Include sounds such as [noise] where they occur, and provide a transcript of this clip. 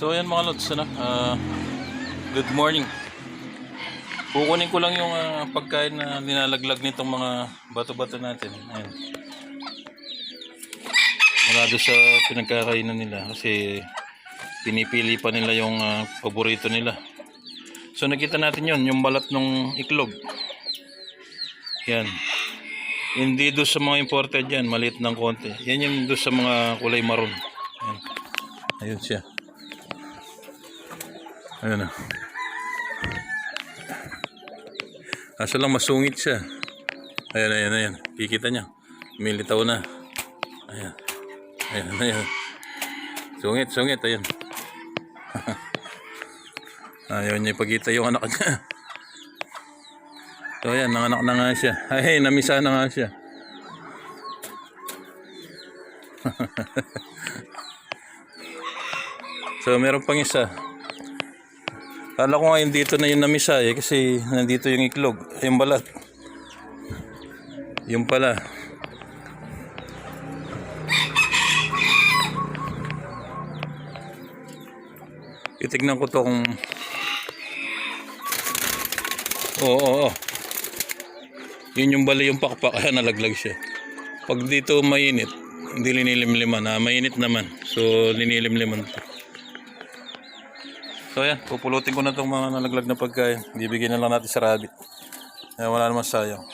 So ayan mga lods, ano, ah, good morning. Kukunin ko lang yung ah, pagkain na nilalaglag nitong mga bato-bato natin. Ayan. Mula doon sa pinagkakainan nila kasi pinipili pa nila yung ah, paborito nila. So nakita natin yon yung balat ng iklog. Yan. Hindi doon sa mga imported yan, maliit ng konti. Yan yung doon sa mga kulay maroon. Ayan. Ayun siya. Ayun na. Kaso lang masungit siya. Ayan, ayan, ayan. Kikita niya. Militaw na. Ayan. Ayan, ayan. Sungit, sungit. Ayan. [laughs] Ayaw niya ipagkita yung anak niya. So ayan, nanganak na nga siya. Ay, namisa na nga siya. [laughs] so meron pang isa. Kala ko ngayon dito na yung namisa eh kasi nandito yung iklog, yung balat. Yung pala. Titignan ko to kung Oo, oo, oo. Yun yung bali yung pakpak, kaya nalaglag siya. Pag dito mainit, hindi linilimliman. Ah, mainit naman. So, linilimliman to. So, yan. Pupulutin ko na itong mga nalaglag na pagkain. Bibigyan na lang natin sa rabbit. Kaya wala naman sayang.